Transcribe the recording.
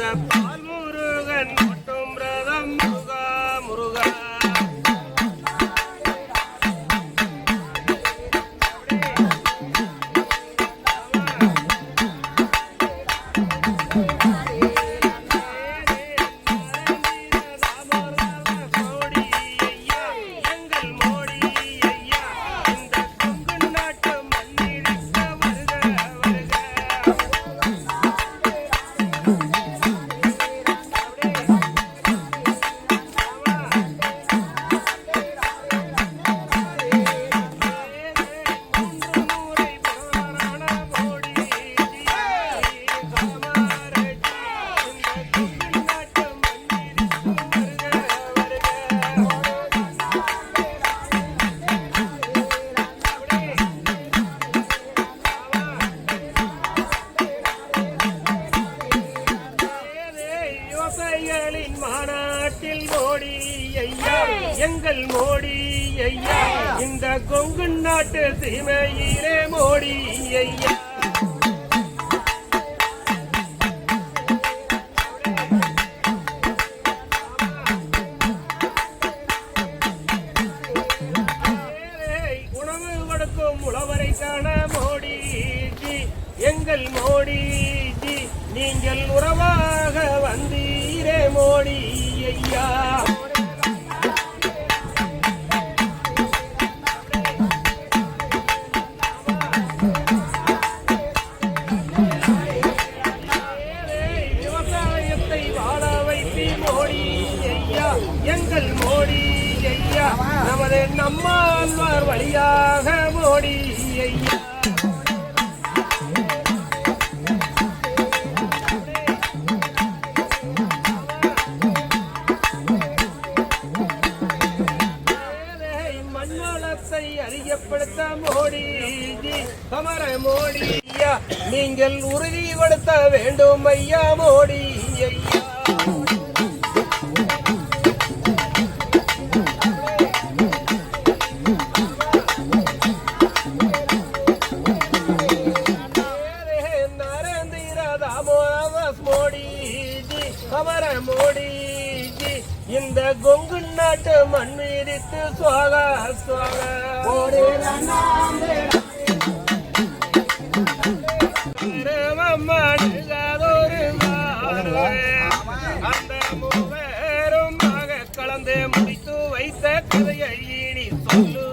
அந்த பால் முருகன் மட்டும் பிரதம் நாட்டில் மோடி ஐயா. எங்கள் மோடி ஐயா. இந்த கொங்கு நாட்டு சீமையிலே மோடி ஐயா. உணவு கொடுக்கும் உழவரைக்கான மோடி எங்கள் மோடி நீங்கள் உறவாக வந்தீரே மோடி. நம்மாழ்வார் வழியாக ஓடி. ஐயா மண்வளத்தை அறியப்படுத்த மோடி. கமர மோடி. ஐயா நீங்கள் உறுதிப்படுத்த வேண்டும் ஐயா மோடி. ஐயா. தாமோதாஸ் மோடிஜி அமர மோடிஜி இந்த கொங்கு நாட்டு மண் மீதித்து சுவாக சுவாக. மடுகாதொரு அந்த மூவரும் கலந்து முடித்து வைத்த கதையை இனி சொல்லு.